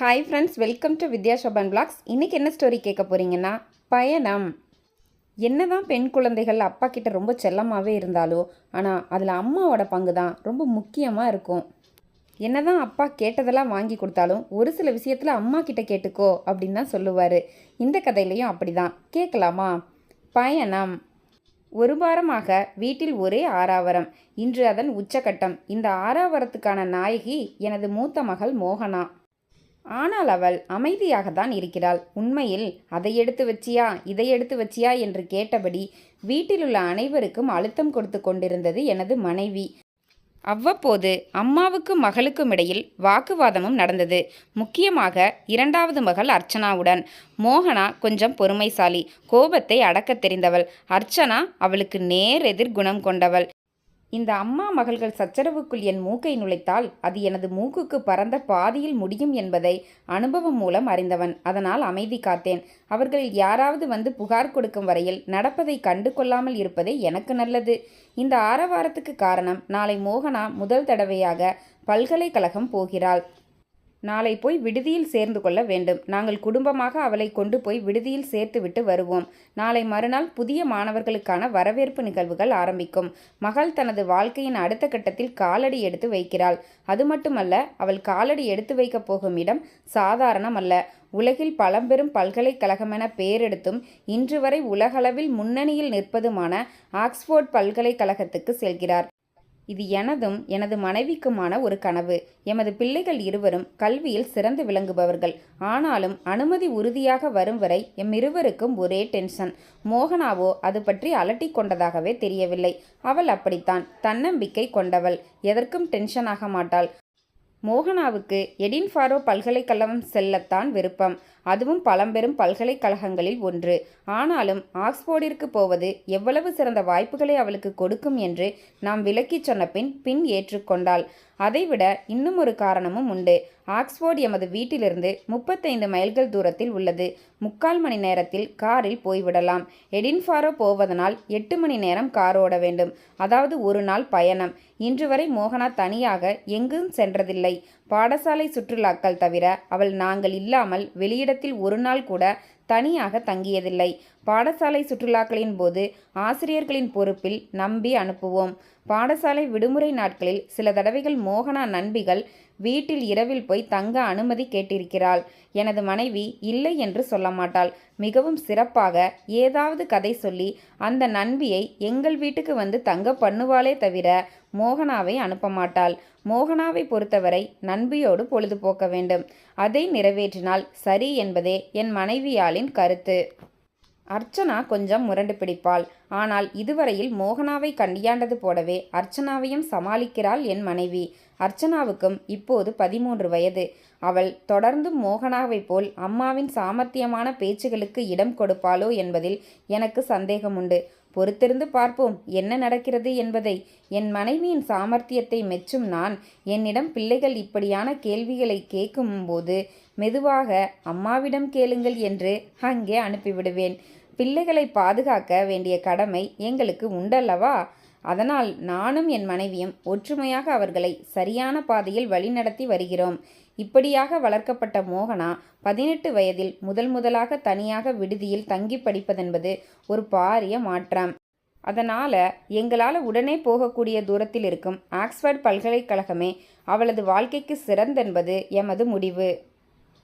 Hi friends welcome to Vidya Shoban blogs இன்றைக்கி என்ன story கேட்க போகிறீங்கன்னா பயணம். என்ன தான் பெண் குழந்தைகள் அப்பா கிட்ட ரொம்ப செல்லமாகவே இருந்தாலும் ஆனால் அதில் அம்மாவோட பங்கு தான் ரொம்ப முக்கியமாக இருக்கும். என்னதான் அப்பா கேட்டதெல்லாம் வாங்கி கொடுத்தாலும் ஒரு சில விஷயத்தில் அம்மா கிட்ட கேட்டுக்கோ அப்படின்னு தான் சொல்லுவார். இந்த கதையிலையும் அப்படி தான் கேட்கலாமா? பயணம். ஒரு வாரமாக வீட்டில் ஒரே ஆறாவரம் இன்று அதன் உச்சகட்டம். இந்த ஆறாவரத்துக்கான நாயகி எனது மூத்த மகள் மோகனா. ஆனால் அவள் அமைதியாக தான் இருக்கிறாள். உண்மையில் அதை எடுத்து வச்சியா? இதை எடுத்து வச்சியா? என்று கேட்டபடி வீட்டிலுள்ள அனைவருக்கும் அழுத்தம் கொடுத்து கொண்டிருந்தது எனது மனைவி. அவ்வப்போது அம்மாவுக்கும் மகளுக்கும் இடையில் வாக்குவாதமும் நடந்தது. முக்கியமாக இரண்டாவது மகள் அர்ச்சனாவுடன். மோகனா கொஞ்சம் பொறுமைசாலி. கோபத்தை அடக்கத் தெரிந்தவள். அர்ச்சனா அவளுக்கு நேர் எதிர் குணம் கொண்டவள். இந்த அம்மா மகள்கள் சச்சரவுக்குள் என் மூக்கை நுழைத்தால் அது எனது மூக்குக்கு பறந்த பாதியில் முடியும் என்பதை அனுபவம் மூலம் அறிந்தவன். அதனால் அமைதி காத்தேன். அவர்களில் யாராவது வந்து புகார் கொடுக்கும் வரையில் நடப்பதை கண்டு கொள்ளாமல் இருப்பதே எனக்கு நல்லது. இந்த ஆரவாரத்துக்கு காரணம் நாளை மோகனா முதல் தடவையாக பல்கலைக்கழகம் போகிறாள். நாளை போய் விடுதியில் சேர்ந்து கொள்ள வேண்டும். நாங்கள் குடும்பமாக அவளை கொண்டு போய் விடுதியில் சேர்த்துவிட்டு வருவோம். நாளை மறுநாள் புதிய மாணவர்களுக்கான வரவேற்பு நிகழ்வுகள் ஆரம்பிக்கும். மகள் தனது வாழ்க்கையின் அடுத்த கட்டத்தில் காலடி எடுத்து வைக்கிறாள். அது மட்டுமல்ல அவள் காலடி எடுத்து வைக்கப் போகும் இடம் சாதாரணமல்ல. உலகில் பழம்பெரும் பல்கலைக்கழகமென பெயரெடுத்தும் இன்று வரை உலகளவில் முன்னணியில் நிற்பதுமான ஆக்ஸ்போர்ட் பல்கலைக்கழகத்துக்கு செல்கிறார். இது எனதும் எனது மனைவிக்குமான ஒரு கனவு. எமது பிள்ளைகள் இருவரும் கல்வியில் சிறந்து விளங்குபவர்கள். ஆனாலும் அனுமதி உறுதியாக வரும் வரை எம் இருவருக்கும் ஒரே டென்ஷன். மோகனாவோ அது பற்றி அலட்டிக் கொண்டதாகவே தெரியவில்லை. அவள் அப்படித்தான். தன்னம்பிக்கை கொண்டவள். எதற்கும் டென்ஷன் ஆக மாட்டாள். மோகனாவுக்கு எடின்ஃபாரோ பல்கலைக்கழகம் செல்லத்தான் விருப்பம். அதுவும் பழம்பெரும் பல்கலைக்கழகங்களில் ஒன்று. ஆனாலும் ஆக்ஸ்போர்டிற்கு போவது எவ்வளவு சிறந்த வாய்ப்புகளை அவளுக்கு கொடுக்கும் என்று நாம் விளக்கிச் சொன்ன பின் பின் ஏற்றுக்கொண்டாள் அதைவிட இன்னும் ஒரு காரணமும் உண்டு. ஆக்ஸ்போர்ட் எமது வீட்டிலிருந்து முப்பத்தைந்து மைல்கள் தூரத்தில் உள்ளது. முக்கால் மணி நேரத்தில் காரில் போய்விடலாம். எடின்ஃபாரோ போவதனால் எட்டு மணி நேரம் கார் ஓட வேண்டும். அதாவது ஒரு நாள் பயணம். இன்று வரை மோகனா தனியாக எங்கும் சென்றதில்லை. பாடசாலை சுற்றுலாக்கள் தவிர அவள் நாங்கள் இல்லாமல் வெளியிடத்தில் ஒரு நாள் கூட தனியாக தங்கியதில்லை. பாடசாலை சுற்றுலாக்களின் போது ஆசிரியர்களின் பொறுப்பில் நம்பி அனுப்புவோம். பாடசாலை விடுமுறை நாட்களில் சில தடவைகள் மோகனா நண்பிகள் வீட்டில் இரவில் போய் தங்க அனுமதி கேட்டிருக்கிறாள். எனது மனைவி இல்லை என்று சொல்ல மாட்டாள் மிகவும் சிறப்பாக ஏதாவது கதை சொல்லி அந்த நண்பியை எங்கள் வீட்டுக்கு வந்து தங்க பண்ணுவாளே தவிர மோகனாவை அனுப்ப மாட்டாள் மோகனாவை பொறுத்தவரை நண்பியோடு பொழுதுபோக்க வேண்டும். அதை நிறைவேற்றினால் சரி என்பதே என் மனைவியாளின் கருத்து. அர்ச்சனா கொஞ்சம் முரண்டு பிடிப்பாள். ஆனால் இதுவரையில் மோகனாவை கண்டியாண்டது போலவே அர்ச்சனாவையும் சமாளிக்கிறாள் என் மனைவி. அர்ச்சனாவுக்கும் இப்போது பதிமூன்று வயது. அவள் தொடர்ந்து மோகனாவைப் போல் அம்மாவின் சாமர்த்தியமான பேச்சுகளுக்கு இடம் கொடுப்பாளோ என்பதில் எனக்கு சந்தேகம் உண்டு பொறுத்திருந்து பார்ப்போம் என்ன நடக்கிறது என்பதை. என் மனைவியின் சாமர்த்தியத்தை மெச்சும் நான். என்னிடம் பிள்ளைகள் இப்படியான கேள்விகளை கேட்கும்போது மெதுவாக அம்மாவிடம் கேளுங்கள் என்று அங்கே அனுப்பிவிடுவேன். பிள்ளைகளை பாதுகாக்க வேண்டிய கடமை எங்களுக்கு உண்டல்லவா? அதனால் நானும் என் மனைவியும் ஒற்றுமையாக அவர்களை சரியான பாதையில் வழிநடத்தி வருகிறோம். இப்படியாக வளர்க்கப்பட்ட மோகனா பதினெட்டு வயதில் முதல் முதலாக தனியாக விடுதியில் தங்கி படிப்பதென்பது ஒரு பாரிய மாற்றம். அதனால் எங்களால் உடனே போகக்கூடிய தூரத்தில் இருக்கும் ஆக்ஸ்ஃபர்ட் பல்கலைக்கழகமே அவளது வாழ்க்கைக்கு சிறந்தென்பது எமது முடிவு.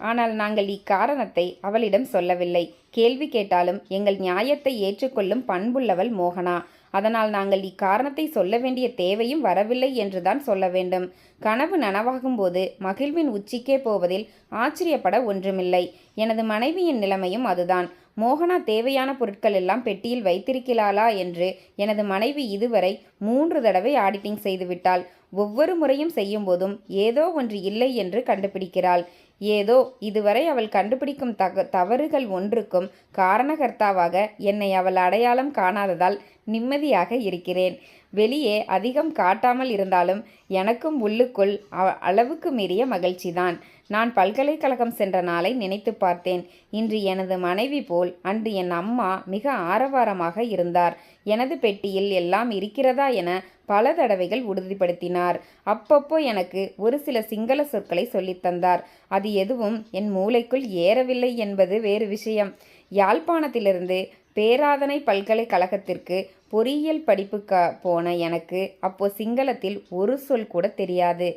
ஆனால் நாங்கள் இக்காரணத்தை அவளிடம் சொல்லவில்லை. கேள்வி கேட்டாலும் எங்கள் நியாயத்தை ஏற்றுக்கொள்ளும் பண்புள்ளவள் மோகனா. அதனால் நாங்கள் இக்காரணத்தை சொல்ல வேண்டிய தேவையும் வரவில்லை என்றுதான் சொல்ல வேண்டும். கனவு நனவாகும்போது மகிழ்வின் உச்சிக்கே போவதில் ஆச்சரியப்பட ஒன்றுமில்லை. எனது மனைவியின் நிலைமையும் அதுதான். மோகனா தேவையான பொருட்கள் எல்லாம் பெட்டியில் வைத்திருக்கிறாளா என்று எனது மனைவி இதுவரை மூன்று தடவை ஆடிட்டிங் செய்துவிட்டாள். ஒவ்வொரு முறையும் செய்யும்போதும் ஏதோ ஒன்று இல்லை என்று கண்டுபிடிக்கிறாள். ஏதோ இதுவரை அவள் கண்டுபிடிக்கும் தக தவறுகள் ஒன்றுக்கும் காரணகர்த்தாவாக என்னை அவள் அடையாளம் காணாததால் நிம்மதியாக இருக்கிறேன். வெளியே அதிகம் காட்டாமல் இருந்தாலும் எனக்கும் உள்ளுக்குள் அளவுக்கு மீறிய மகிழ்ச்சிதான். நான் பல்கலைக்கழகம் சென்ற நாளை நினைத்து பார்த்தேன். இன்று எனது மனைவி போல் அன்று என் அம்மா மிக ஆரவாரமாக இருந்தார். எனது பெட்டியில் எல்லாம் இருக்கிறதா என பல தடவைகள் உறுதிப்படுத்தினார். அப்பப்போ எனக்கு ஒரு சில சிங்கள சொற்களை சொல்லித்தந்தார் அது அது எதுவும் என் மூளைக்குள் ஏறவில்லை என்பது வேறு விஷயம். யாழ்ப்பாணத்திலிருந்து பேராதனை பல்கலைக்கழகத்திற்கு பொறியியல் படிப்புக்கா போன எனக்கு அப்போ சிங்களத்தில் ஒரு சொல் கூட தெரியாது.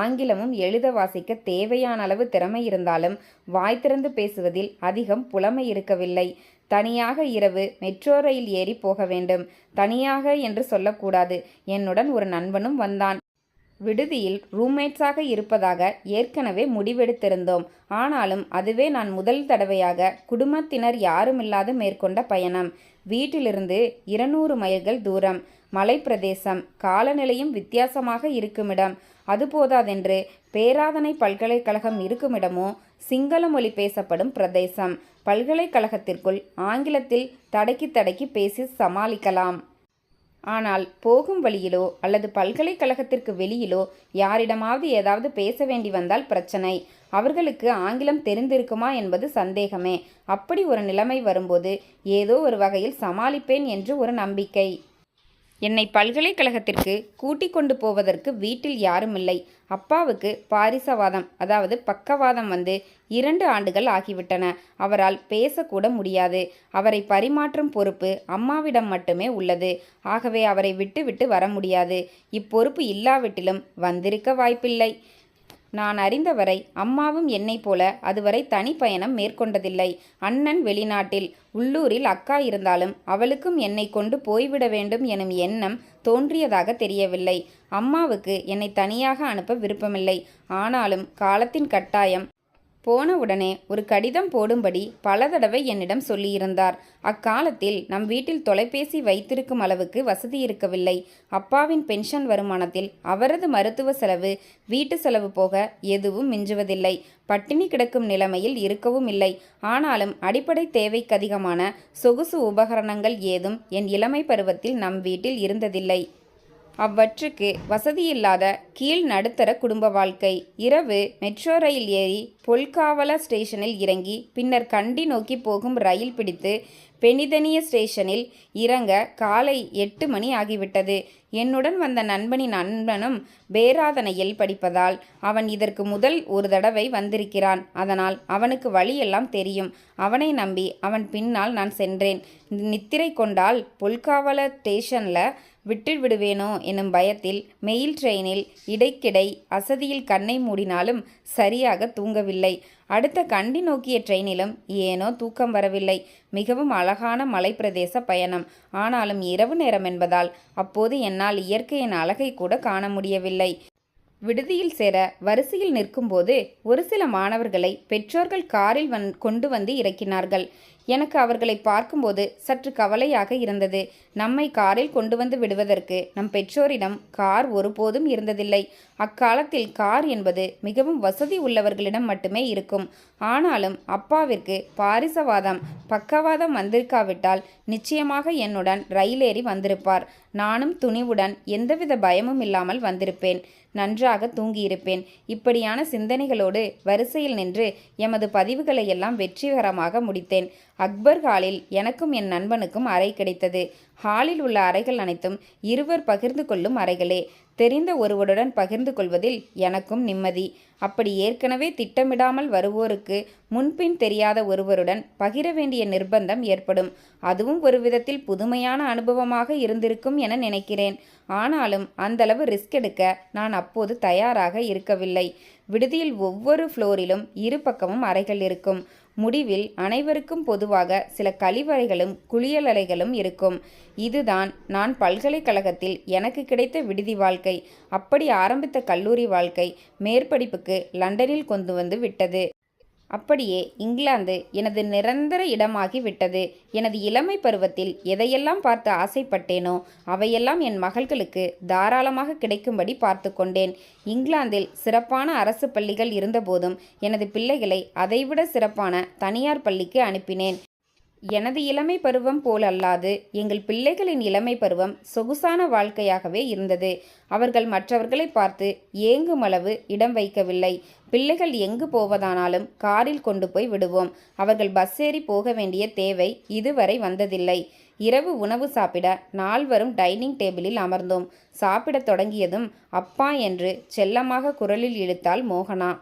ஆங்கிலமும் எழுத வாசிக்க தேவையான அளவு திறமை இருந்தாலும் வாய் திறந்து பேசுவதில் அதிகம் புலமை இருக்கவில்லை. தனியாக இரவு மெட்ரோ ரயில் ஏறி போக வேண்டும். தனியாக என்று சொல்லக்கூடாது. என்னுடன் ஒரு நண்பனும் வந்தான். விடுதியில் ரூம்மேட்ஸாக இருப்பதாக ஏற்கனவே முடிவெடுத்திருந்தோம். ஆனாலும் அதுவே நான் முதல் தடவையாக குடும்பத்தினர் யாருமில்லாது மேற்கொண்ட பயணம். வீட்டிலிருந்து இருநூறு மைல்கள் தூரம். மலைப்பிரதேசம். காலநிலையும் வித்தியாசமாக இருக்குமிடம். அது போதாதென்று பேராதனை பல்கலைக்கழகம் இருக்குமிடமோ? சிங்கள மொழி பேசப்படும் பிரதேசம். பல்கலைக்கழகத்திற்குள் ஆங்கிலத்தில் தடக்கி தடக்கி பேசி சமாளிக்கலாம். ஆனால் போகும் வழியிலோ அல்லது பல்கலைக்கழகத்திற்கு வெளியிலோ யாரிடமாவது ஏதாவது பேச வேண்டி வந்தால் பிரச்சனை. அவர்களுக்கு ஆங்கிலம் தெரிந்திருக்குமா என்பது சந்தேகமே. அப்படி ஒரு நிலைமை வரும்போது ஏதோ ஒரு வகையில் சமாளிப்பேன் என்று ஒரு நம்பிக்கை. என்னை பல்கலைக்கழகத்திற்கு கூட்டிக் கொண்டு போவதற்கு வீட்டில் யாருமில்லை அப்பாவுக்கு பாரிசவாதம் அதாவது பக்கவாதம் வந்து இரண்டு ஆண்டுகள் ஆகிவிட்டன. அவரால் பேசக்கூட முடியாது. அவரை பரிமாற்றும் பொறுப்பு அம்மாவிடம் மட்டுமே உள்ளது. ஆகவே அவரை விட்டுவிட்டு வர முடியாது. இப்பொறுப்பு இல்லாவிட்டிலும் வந்திருக்க வாய்ப்பில்லை. நான் அறிந்தவரை அம்மாவும் என்னைப் போல அதுவரை தனிப்பயணம் மேற்கொண்டதில்லை. அண்ணன் வெளிநாட்டில் உள்ளூரில் அக்கா இருந்தாலும் அவளுக்கும் என்னை கொண்டு போய்விட வேண்டும் எனும் எண்ணம் தோன்றியதாக தெரியவில்லை. அம்மாவுக்கு என்னை தனியாக அனுப்ப விருப்பமில்லை. ஆனாலும் காலத்தின் கட்டாயம் போன உடனே ஒரு கடிதம் போடும்படி பல தடவை என்னிடம் சொல்லியிருந்தார். அக்காலத்தில் நம் வீட்டில் தொலைபேசி வைத்திருக்கும் அளவுக்கு வசதி இருக்கவில்லை. அப்பாவின் பென்ஷன் வருமானத்தில் அவரது மருத்துவ செலவு வீட்டு செலவு போக எதுவும் மிஞ்சுவதில்லை. பட்டினி கிடக்கும் நிலைமையில் இருக்கவும் இல்லை. ஆனாலும் அடிப்படை தேவைக்கதிகமான சொகுசு உபகரணங்கள் ஏதும் என் இளமை பருவத்தில் நம் வீட்டில் இருந்ததில்லை. அவ்வற்றுக்கு வசதியில்லாத கீழ் நடுத்தர குடும்ப வாழ்க்கை. இரவு மெட்ரோ ரயில் ஏறி பொல்காவல ஸ்டேஷனில் இறங்கி பின்னர் கண்டி நோக்கி போகும் ரயில் பிடித்து பெனிதனிய ஸ்டேஷனில் இறங்க காலை எட்டு மணி ஆகிவிட்டது. என்னுடன் வந்த நண்பனின் நண்பனும் பேராதனையில் படிப்பதால் அவன் இதற்கு முதல் ஒரு தடவை வந்திருக்கிறான். அதனால் அவனுக்கு வழியெல்லாம் தெரியும். அவனை நம்பி அவன் பின்னால் நான் சென்றேன். நித்திரை கொண்டால் பொல்காவல ஸ்டேஷனில் விட்டு விடுவேனோ எனும் பயத்தில் மெயில் ட்ரெயினில் இடைக்கிடை அசதியில் கண்ணை மூடினாலும் சரியாக தூங்கவில்லை. அடுத்த கண்டி நோக்கிய ட்ரெயினிலும் ஏனோ தூக்கம் வரவில்லை. மிகவும் அழகான மலைப்பிரதேச பயணம். ஆனாலும் இரவு நேரம் என்பதால் அப்போது என்னால் இயற்கையின் அழகை கூட காண முடியவில்லை. விடுதியில் சேர வரிசையில் நிற்கும்போது ஒரு சில மாணவர்களை பெற்றோர்கள் காரில் வந் கொண்டு வந்து இறக்கினார்கள். எனக்கு அவர்களை பார்க்கும்போது சற்று கவலையாக இருந்தது. நம்மை காரில் கொண்டு வந்து விடுவதற்கு நம் பெற்றோரிடம் கார் ஒருபோதும் இருந்ததில்லை. அக்காலத்தில் கார் என்பது மிகவும் வசதி உள்ளவர்களிடம் மட்டுமே இருக்கும். ஆனாலும் அப்பாவிற்கு பாரிசவாதம் பக்கவாதம் வந்திருக்காவிட்டால் நிச்சயமாக என்னுடன் ரயிலேறி வந்திருப்பார். நானும் துணிவுடன் எந்தவித பயமும் இல்லாமல் வந்திருப்பேன். நன்றாக தூங்கியிருப்பேன். இப்படியான சிந்தனைகளோடு வரிசையில் நின்று எமது பதிவுகளை எல்லாம் வெற்றிகரமாக முடித்தேன். அக்பர் ஹாலில் எனக்கும் என் நண்பனுக்கும் அறை கிடைத்தது. ஹாலில் உள்ள அறைகள் அனைத்தும் இருவர் பகிர்ந்து கொள்ளும் அறைகளே. தெரிந்த ஒருவருடன் பகிர்ந்து கொள்வதில் எனக்கும் நிம்மதி. அப்படி ஏற்கனவே திட்டமிடாமல் வருவோருக்கு முன்பின் தெரியாத ஒருவருடன் பகிர வேண்டிய நிர்பந்தம் ஏற்படும். அதுவும் ஒரு விதத்தில் புதுமையான அனுபவமாக இருந்திருக்கும் என நினைக்கிறேன். ஆனாலும் அந்தளவு ரிஸ்க் எடுக்க நான் அப்போது தயாராக இருக்கவில்லை. விடுதியில் ஒவ்வொரு ஃப்ளோரிலும் இரு பக்கமும் அறைகள் இருக்கும். முடிவில் அனைவருக்கும் பொதுவாக சில கழிவறைகளும் குளியலறைகளும் இருக்கும். இதுதான் நான் பல்கலைக்கழகத்தில் எனக்கு கிடைத்த விடுதி வாழ்க்கை. அப்படி ஆரம்பித்த கல்லூரி வாழ்க்கை மேற்படிப்புக்கு லண்டனில் கொண்டு வந்து விட்டது. அப்படியே இங்கிலாந்து எனது நிரந்தர இடமாகி விட்டது எனது இளமை பருவத்தில் எதையெல்லாம் பார்த்து ஆசைப்பட்டேனோ அவையெல்லாம் என் மகள்களுக்கு தாராளமாக கிடைக்கும்படி பார்த்து கொண்டேன். இங்கிலாந்தில் சிறப்பான அரசு பள்ளிகள் இருந்தபோதும் எனது பிள்ளைகளை அதைவிட சிறப்பான தனியார் பள்ளிக்கு அனுப்பினேன். எனது இளமை பருவம் போலல்லாது எங்கள் பிள்ளைகளின் இளமை பருவம் சொகுசான வாழ்க்கையாகவே இருந்தது. அவர்கள் மற்றவர்களை பார்த்து ஏங்கும் அளவு இடம் வைக்கவில்லை. பிள்ளைகள் எங்கு போவதானாலும் காரில் கொண்டு போய் விடுவோம். அவர்கள் பஸ் ஏறி போக வேண்டிய தேவை இதுவரை வந்ததில்லை. இரவு உணவு சாப்பிட நால்வரும் டைனிங் டேபிளில் அமர்ந்தோம். சாப்பிடத் தொடங்கியதும் அப்பா என்று செல்லமாக குரலில் இழுத்தாள் மோகனா.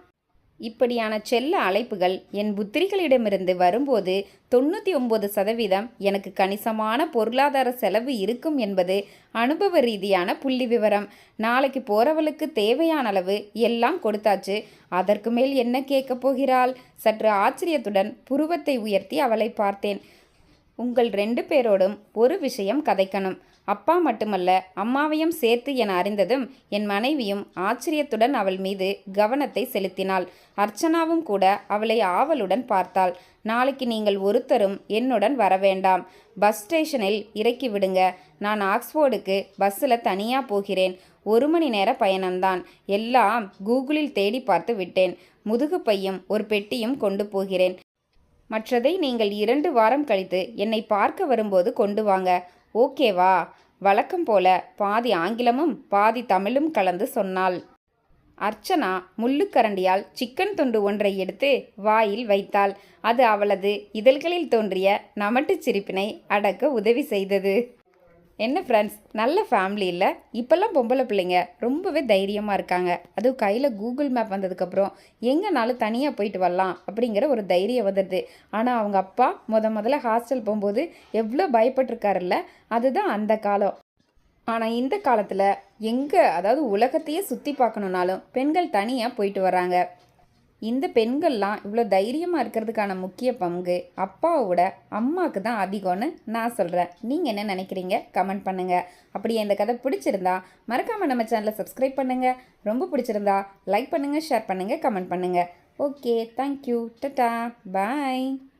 இப்படியான செல்ல அழைப்புகள் என் புத்திரிகளிடமிருந்து வரும்போது தொண்ணூற்றி ஒம்பது சதவீதம் எனக்கு கணிசமான பொருளாதார செலவு இருக்கும் என்பது அனுபவ ரீதியான புள்ளி விவரம் நாளைக்கு போகிறவளுக்கு தேவையான அளவு எல்லாம் கொடுத்தாச்சு. அதற்கு மேல் என்ன கேட்கப் போகிறாள்? சற்று ஆச்சரியத்துடன் புருவத்தை உயர்த்தி அவளை பார்த்தேன். உங்கள் ரெண்டு பேரோடும் ஒரு விஷயம் கதைக்கணும். அப்பா மட்டுமல்ல அம்மாவையும் சேர்த்து என அறிந்ததும் என் மனைவியும் ஆச்சரியத்துடன் அவள் மீது கவனத்தை செலுத்தினாள். அர்ச்சனாவும் கூட அவளை ஆவலுடன் பார்த்தாள். நாளைக்கு நீங்கள் ஒருத்தரும் என்னுடன் வர வேண்டாம். பஸ் ஸ்டேஷனில் இறக்கி விடுங்க. நான் ஆக்ஸ்போர்டுக்கு பஸ்ஸில் தனியாக போகிறேன். ஒரு மணி நேர பயணம்தான். எல்லாம் கூகுளில் தேடி பார்த்து விட்டேன். முதுகு பையும் ஒரு பெட்டியும் கொண்டு போகிறேன். மற்றதை நீங்கள் இரண்டு வாரம் கழித்து என்னை பார்க்க வரும்போது கொண்டு வாங்க. ஓகேவா? வழக்கம் போல பாதி ஆங்கிலமும் பாதி தமிழும் கலந்து சொன்னாள். அர்ச்சனா முள்ளுக்கரண்டியால் சிக்கன் துண்டு ஒன்றை எடுத்து வாயில் வைத்தாள். அது அவளது இதழ்களில் தோன்றிய நமட்டுச் சிரிப்பினை அடக்க உதவி செய்தது. என்ன ஃப்ரெண்ட்ஸ் நல்ல ஃபேமிலி இல்லை? இப்போல்லாம் பொம்பளை பிள்ளைங்க ரொம்பவே தைரியமாக இருக்காங்க. அதுவும் கையில் கூகுள் மேப் வந்ததுக்கப்புறம் எங்கேனாலும் தனியாக போயிட்டு வரலாம் அப்படிங்கிற ஒரு தைரியம் வந்துடுது ஆனால் அவங்க அப்பா முத முதல்ல ஹாஸ்டல் போகும்போது எவ்வளோ பயப்பட்டிருக்காருல்ல? அதுதான் அந்த காலம். ஆனால் இந்த காலத்தில் எங்கே அதாவது உலகத்தையே சுற்றி பார்க்கணுன்னாலும் பெண்கள் தனியாக போயிட்டு வராங்க. இந்த பெண்கள்லாம் இவ்வளோ தைரியமாக இருக்கிறதுக்கான முக்கிய பங்கு அப்பாவோட அம்மாவுக்கு தான் அதிகம்னு நான் சொல்கிறேன் நீங்கள் என்ன நினைக்கிறீங்க? கமெண்ட் பண்ணுங்கள் அப்படியே இந்த கதை பிடிச்சிருந்தா மறக்காமல் நம்ம சேனலை சப்ஸ்கிரைப் பண்ணுங்கள் ரொம்ப பிடிச்சிருந்தா லைக் பண்ணுங்கள் ஷேர் பண்ணுங்கள் கமெண்ட் பண்ணுங்கள் ஓகே தேங்க்யூ டட்டா பாய்